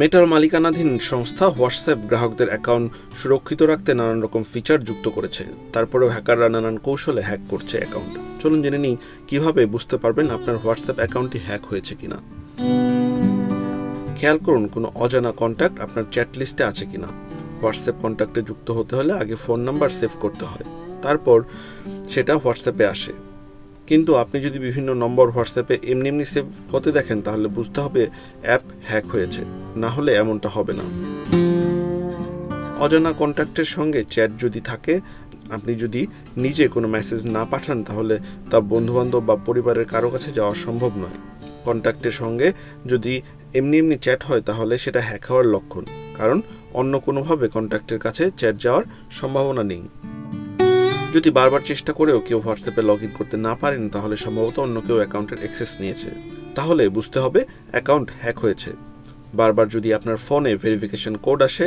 মেটার মালিকানাধীন সংস্থা হোয়াটসঅ্যাপ গ্রাহকদের অ্যাকাউন্ট সুরক্ষিত রাখতে নানান রকম ফিচার যুক্ত করেছে। তারপরেও হ্যাকাররা নানান কৌশলে হ্যাক করছে অ্যাকাউন্ট চলুন জেনে নিই, কীভাবে বুঝতে পারবেন আপনার হোয়াটসঅ্যাপ অ্যাকাউন্টটি হ্যাক হয়েছে কিনা। খেয়াল করুন, কোনো অজানা কন্ট্যাক্ট আপনার চ্যাট লিস্টে আছে কিনা। হোয়াটসঅ্যাপ কন্ট্যাক্টে যুক্ত হতে হলে আগে ফোন নাম্বার সেভ করতে হয়। তারপর সেটা হোয়াটসঅ্যাপে আসে। কিন্তু আপনি যদি বিভিন্ন নম্বর হোয়াটসঅ্যাপে এমনি এমনি সেভ হতে দেখেন, তাহলে বুঝতে হবে অ্যাপ হ্যাক হয়েছে। না হলে এমনটা হবে না। অজানা কন্ট্যাক্টের সঙ্গে চ্যাট যদি থাকে, আপনি যদি নিজে কোনো মেসেজ না পাঠান, তাহলে তা বন্ধুবান্ধব বা পরিবারের কারও কাছে যাওয়া সম্ভব নয়। কন্ট্যাক্টের সঙ্গে যদি এমনি এমনি চ্যাট হয়, তাহলে সেটা হ্যাক হওয়ার লক্ষণ। কারণ অন্য কোনোভাবে কন্ট্যাক্টের কাছে চ্যাট যাওয়ার সম্ভাবনা নেই। যদি বারবার চেষ্টা করেও কেউ হোয়াটসঅ্যাপে লগ ইন করতে না পারেন, তাহলে সম্ভবত অন্য কেউ অ্যাকাউন্টের অ্যাক্সেস নিয়েছে। তাহলে বুঝতে হবে অ্যাকাউন্ট হ্যাক হয়েছে। বারবার যদি আপনার ফোনে ভেরিফিকেশন কোড আসে